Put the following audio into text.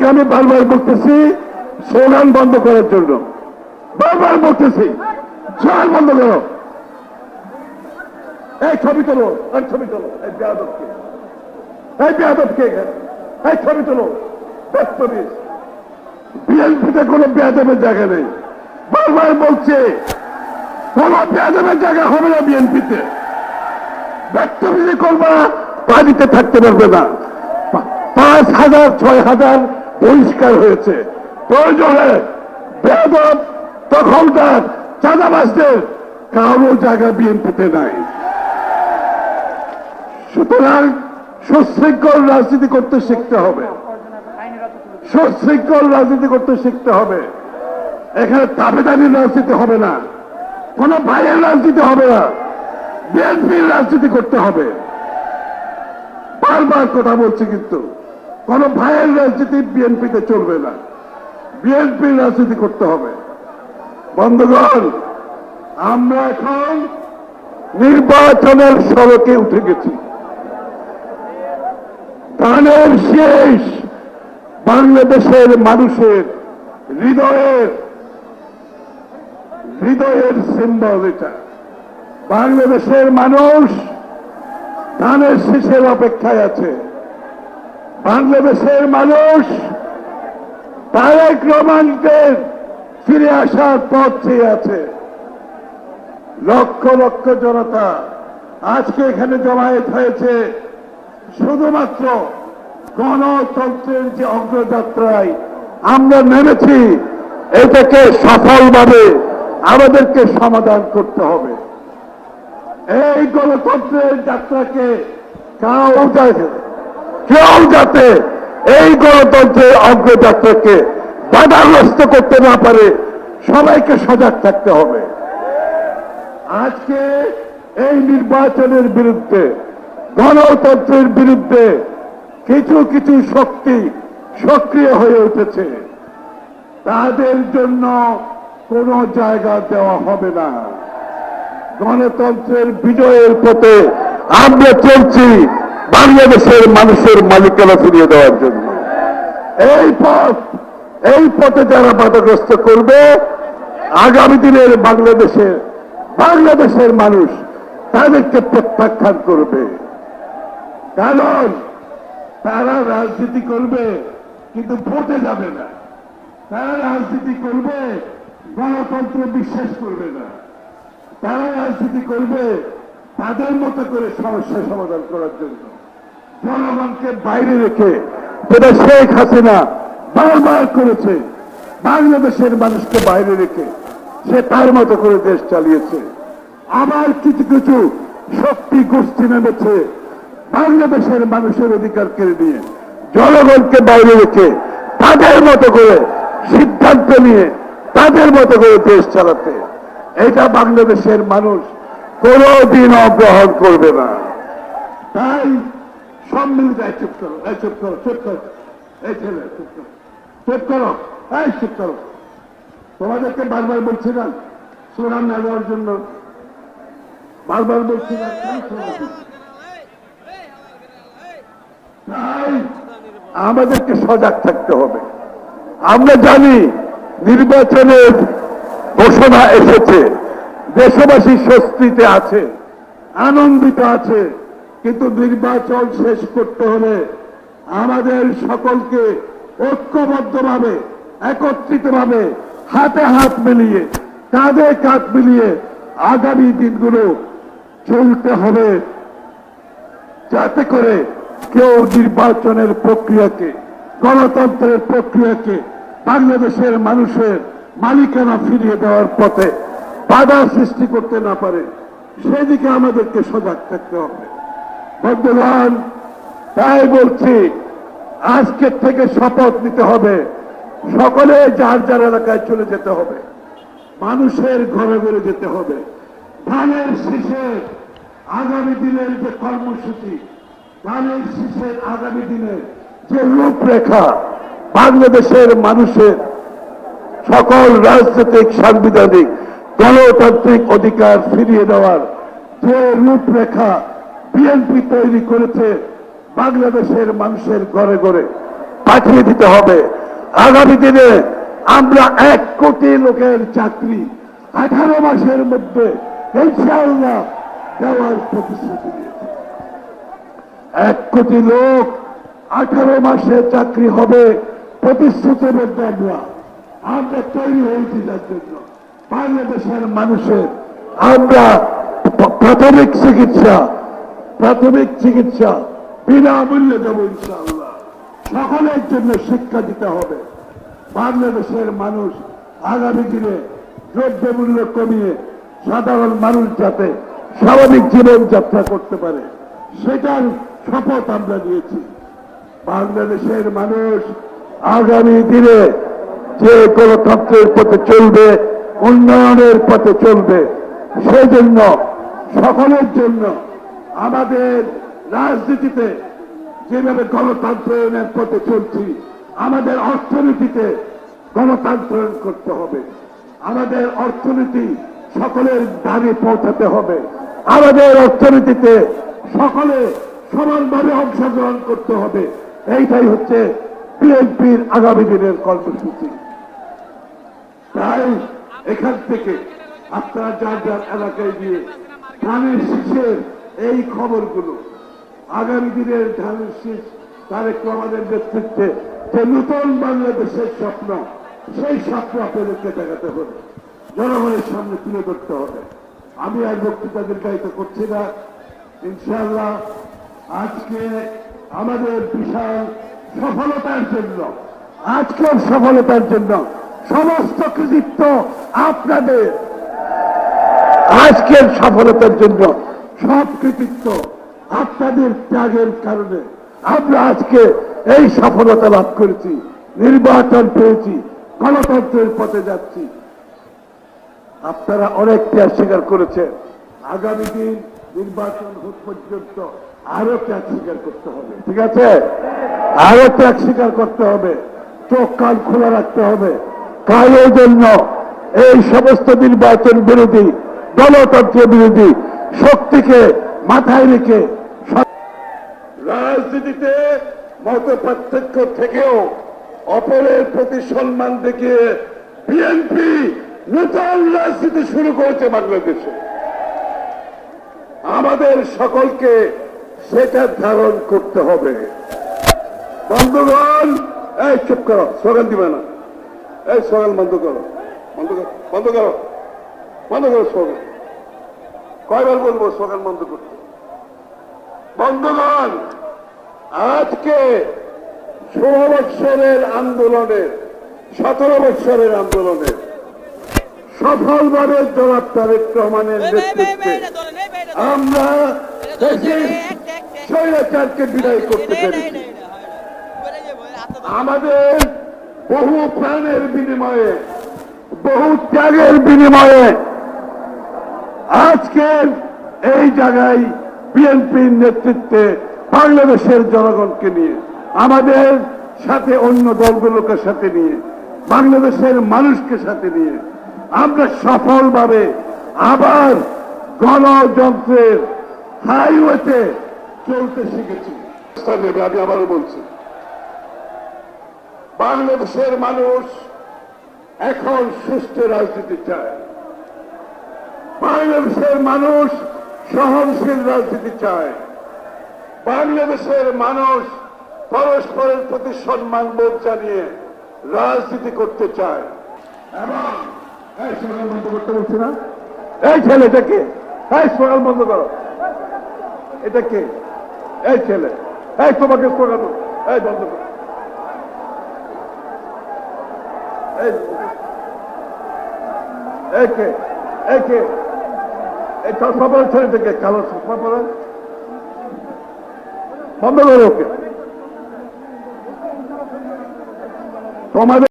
আপনাদেরকে আমি বারবার বলতেছি স্লোগান বন্ধ করার জন্য। বারবার বলতেছি স্লোগান বন্ধ করো। এই ছবি তোলো, এই ছবি তোলো, এই বেয়াদবকে। এই বেয়াদবকে এই ছবি তোলো বত্তরিশ বিএনপিতে কোনো বেয়াদবের জায়গা নেই। বারবার বলছে, কোন বেয়াদবের জায়গা হবে না বিএনপিতে। ব্যক্তবিধি করবা, পানিতে থাকতে পারবে না। পাঁচ হাজার, ছয় হাজার বহিষ্কার হয়েছে। প্রয়োজনে বেদব দখলদার চাঁদাবাসদের কারও জায়গা বিএনপিতে নাই। সুতরাং সুশৃঙ্খল রাজনীতি করতে শিখতে হবে। সুশৃঙ্খল রাজনীতি করতে শিখতে হবে। এখানে তাবেদারির রাজনীতি হবে না। কোন ভাইয়ের রাজনীতি হবে না। বিএনপির রাজনীতি করতে হবে। বারবার কথা বলছি কিন্তু। কোন ভাইয়ের রাজনীতি বিএনপিতে চলবে না। বিএনপির রাজনীতি করতে হবে। বন্ধুগণ, আমরা এখন নির্বাচনের সড়কে উঠে গেছি। ধানের শেষ, বাংলাদেশের মানুষের হৃদয়ের হৃদয়ের সিম্বল এটা। বাংলাদেশের মানুষ ধানের শেষের অপেক্ষায় আছে। বাংলাদেশের মানুষ তারেক রহমানকে ফিরে আসার পথ চেয়ে আছে। লক্ষ লক্ষ জনতা আজকে এখানে জমায়েত হয়েছে। শুধুমাত্র গণতন্ত্রের যে অগ্রযাত্রায় আমরা নেমেছি, এটাকে সফলভাবে আমাদেরকে সমাধান করতে হবে। এই গণতন্ত্রের যাত্রাকে কেউ যাতে কেউ যাতে এই গণতন্ত্রের অগ্রযাত্রাকে বাধাগ্রস্ত করতে না পারে সবাইকে সজাগ থাকতে হবে। আজকে এই নির্বাচনের বিরুদ্ধে, গণতন্ত্রের বিরুদ্ধে কিছু কিছু শক্তি সক্রিয় হয়ে উঠেছে। তাদের জন্য কোনো জায়গা দেওয়া হবে না। গণতন্ত্রের বিজয়ের পথে আমরা চলছি। বাংলাদেশের মানুষের মালিকানা ফিরিয়ে দেওয়ার জন্য। এই পথ, এই পথে যারা বাধাগ্রস্ত করবে, আগামী দিনের বাংলাদেশের বাংলাদেশের মানুষ তাদেরকে প্রত্যাখ্যান করবে। কারণ তারা রাজনীতি করবে, কিন্তু ভোটে যাবে না। তারা রাজনীতি করবে, গণতন্ত্র বিশ্বাস করবে না। তারা রাজনীতি করবে তাদের মতো করে সমস্যা সমাধান করার জন্য। জনগণকে বাইরে রেখে যেটা শেখ হাসিনা বারবার করেছে, বাংলাদেশের মানুষকে বাইরে রেখে সে তার মতো করে দেশ চালিয়েছে। আবার কিছু কিছু শক্তি গোষ্ঠী নেমেছে বাংলাদেশের মানুষের অধিকার কেড়ে নিয়ে, জনগণকে বাইরে রেখে তাদের মতো করে সিদ্ধান্ত নিয়ে তাদের মতো করে দেশ চালাতে। এটা বাংলাদেশের মানুষ কোনদিনও গ্রহণ করবে না। তাই সম্মিলিত এই চুপ করো, এই চুপ করো চুপ করো, এই ছেলে, চুপ করো এই চুপ করো। তোমাদেরকে বারবার বলছি না, সুনাম না দেওয়ার জন্য। বারবার বলছি না আমাদেরকে সজাগ থাকতে হবে। আমরা জানি নির্বাচনের ঘোষণা এসেছে, দেশবাসী স্বস্তিতে আছে, আনন্দিত আছে। কিন্তু নির্বাচন শেষ করতে হলে আমাদের সকলকে ঐক্যবদ্ধভাবে, একত্রিতভাবে হাতে হাত মিলিয়ে, কাঁধে কাঁধ মিলিয়ে আগামী দিনগুলো চলতে হবে, যাতে করে কেউ নির্বাচনের প্রক্রিয়াকে, গণতন্ত্রের প্রক্রিয়াকে, বাংলাদেশের মানুষের মালিকানা ফিরিয়ে দেওয়ার পথে বাধা সৃষ্টি করতে না পারে। সেদিকে আমাদেরকে সজাগ থাকতে হবে। বন্ধুগণ, তাই বলছি, আজকের থেকে শপথ নিতে হবে। সকলে যার যার এলাকায় চলে যেতে হবে। মানুষের ঘরে ঘরে যেতে হবে। ধানের শীষে আগামী দিনের যে কর্মসূচি, ধানের শীষের আগামী দিনের যে রূপরেখা বাংলাদেশের মানুষের সকল রাজনৈতিক, সাংবিধানিক, গণতান্ত্রিক অধিকার ফিরিয়ে দেওয়ার যে রূপরেখা বিএনপি তৈরি করেছে বাংলাদেশের মানুষের ঘরে ঘরে। পাঠিয়ে দিতে হবে। আগামী দিনে আমরা এক কোটি লোকের চাকরি আঠারো মাসের মধ্যে ইনশাআল্লাহ দেওয়ার প্রতিশ্রুতি এক কোটি লোক আঠারো মাসে চাকরি হবে প্রতিশ্রুতিবদ্ধ আমরা। আমরা তৈরি হয়েছি যার জন্য। বাংলাদেশের মানুষের আমরা প্রাথমিক চিকিৎসা প্রাথমিক চিকিৎসা বিনামূল্যে দেব ইনশাআল্লাহ। সকলের জন্য শিক্ষা দিতে হবে। বাংলাদেশের মানুষ আগামী দিনে দ্রব্যমূল্য কমিয়ে সাধারণ মানুষ যাতে স্বাভাবিক জীবনযাত্রা করতে পারে, সেটার শপথ আমরা নিয়েছি। বাংলাদেশের মানুষ আগামী দিনে যে গণতন্ত্রের পথে চলবে, উন্নয়নের পথে চলবে সেই জন্য সকলের জন্য আমাদের রাজনীতিতে যেভাবে গণতন্ত্রায়নের পথে চলছি, আমাদের অর্থনীতিতে গণতন্ত্রায়ন করতে হবে। আমাদের অর্থনীতি সকলের দাবি পৌঁছাতে হবে। আমাদের অর্থনীতিতে সকলে সমানভাবে অংশগ্রহণ করতে হবে। এইটাই হচ্ছে বিএনপির আগামী দিনের কর্মসূচি। তাই এখান থেকে আপনারা যার যার এলাকায় গিয়ে ধানের শীষের এই খবরগুলো আগামী দিনের ধানের শীষ, তারেক রহমানের নেতৃত্বে যে নতুন বাংলাদেশের স্বপ্ন, সেই স্বপ্ন আপনাদেরকে দেখাতে হবে। জনগণের সামনে তুলে ধরতে হবে। আমি আর বক্তৃতা দীর্ঘায়িত করছি না। ইনশাআল্লাহ আজকে আমাদের বিশাল সফলতার জন্য, আজকের সফলতার জন্য সমস্ত কৃতিত্ব আপনাদের। আজকের সফলতার জন্য সব কৃতিত্ব আপনাদের ত্যাগের কারণে আমরা আজকে এই সফলতা লাভ করেছি, নির্বাচন পেয়েছি, গণতন্ত্রের পথে যাচ্ছি। আপনারা অনেক ত্যাগ স্বীকার করেছেন, আগামী দিন নির্বাচন হোক পর্যন্ত আরও ত্যাগ স্বীকার করতে হবে, ঠিক আছে? আরও ত্যাগ স্বীকার করতে হবে, চোখ কান খোলা রাখতে হবে। কারোর জন্য এই সমস্ত নির্বাচন বিরোধী, গণতন্ত্র বিরোধী শক্তিকে মাথায় রেখে রাজনীতিতে মত পার্থক্য থেকেও অপরের প্রতি সম্মান দেখিয়ে বিএনপি নতুন রাজনীতি শুরু করেছে বাংলাদেশে। আমাদের সকলকে সেটা ধারণ করতে হবে। বন্ধুগণ, এই চুপ করো, স্লোগান দিবে না। এই স্লোগান বন্ধ করো। বন্ধ করো বন্ধ করো। বন্ধ করো স্লোগান। কয়বার বলব স্লোগান বন্ধ করতে বন্ধুগণ আজকে ষোলো বৎসরের আন্দোলনের সতেরো বৎসরের আন্দোলনের সফলভাবে জবাব তারেক রহমানের নেতৃত্বে আমরা স্বৈরাচারকে বিদায় করতে পেরেছি আমাদের বহু প্রাণের বিনিময়ে বহু ত্যাগের বিনিময়ে আজকের এই জায়গায় বিএনপির নেতৃত্বে বাংলাদেশের জনগণকে নিয়ে, আমাদের সাথে অন্য দলগুলোকে সাথে নিয়ে, বাংলাদেশের মানুষকে সাথে নিয়ে আমরা সফলভাবে আবার গণযন্ত্রের হাইওয়েতে চলতে শিখেছি। আমি আবারও বলছি। বাংলাদেশের মানুষ এখন সুস্থ রাজনীতি চায়। বাংলাদেশের মানুষ সহনশীল রাজনীতি চায়। বাংলাদেশের মানুষ পরস্পরের প্রতি সম্মান বোধ জানিয়ে রাজনীতি করতে চায়। এবং এই সকাল বন্ধ করতে বলছি না। এই ছেলেটাকে এই সকাল বন্ধ করো। এটা কে? এই ছেলে। এই তোমাকে স্লোগান এই বন্ধ করো। এই একে একে এই সবার পরে থেকে কালো চশমা পরে? বন্ধ করো ওকে। তোমাদের